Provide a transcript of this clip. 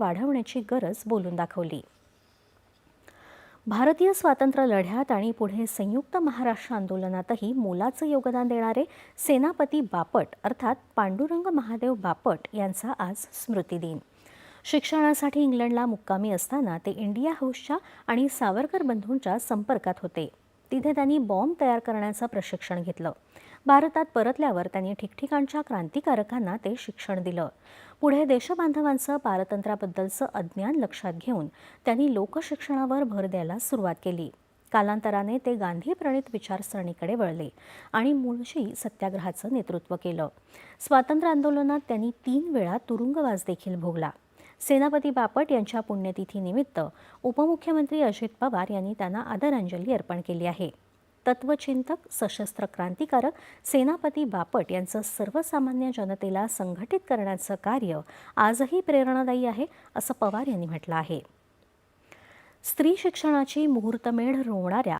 वाढवण्याची गरज बोलून दाखवली. भारतीय स्वातंत्र्य लढ्यात आणि पुढे संयुक्त महाराष्ट्र आंदोलनातही मोलाचं योगदान देणारे सेनापती बापट अर्थात पांडुरंग महादेव बापट यांचा आज स्मृतिदिन शिक्षणासाठी इंग्लंडला मुक्कामी असताना ते इंडिया हाऊसच्या आणि सावरकर बंधूंच्या संपर्कात होते. तिथे त्यांनी बॉम्ब तयार करण्याचं प्रशिक्षण घेतलं. भारतात परतल्यावर त्यांनी ठिकठिकाणच्या क्रांतिकारकांना ते शिक्षण दिलं. पुढे देशबांधवांचं पारतंत्र्याबद्दलचं अज्ञान लक्षात घेऊन त्यांनी लोकशिक्षणावर भर द्यायला सुरुवात केली. कालांतराने ते गांधी प्रणित विचारसरणीकडे वळले आणि मुळशी सत्याग्रहाचं नेतृत्व केलं. स्वातंत्र्य आंदोलनात त्यांनी तीन वेळा तुरुंगवास देखील भोगला. सेनापती बापट यांच्या पुण्यतिथीनिमित्त उपमुख्यमंत्री अजित पवार यांनी त्यांना आदरांजली अर्पण केली आहे. तत्वचिंतक सशस्त्र क्रांतिकारक सेनापती बापट यांचं सर्वसामान्य जनतेला संघटित करण्याचं कार्य आजही प्रेरणादायी आहे असं पवार यांनी म्हटलं आहे. स्त्री शिक्षणाची मुहूर्तमेढ रोवणाऱ्या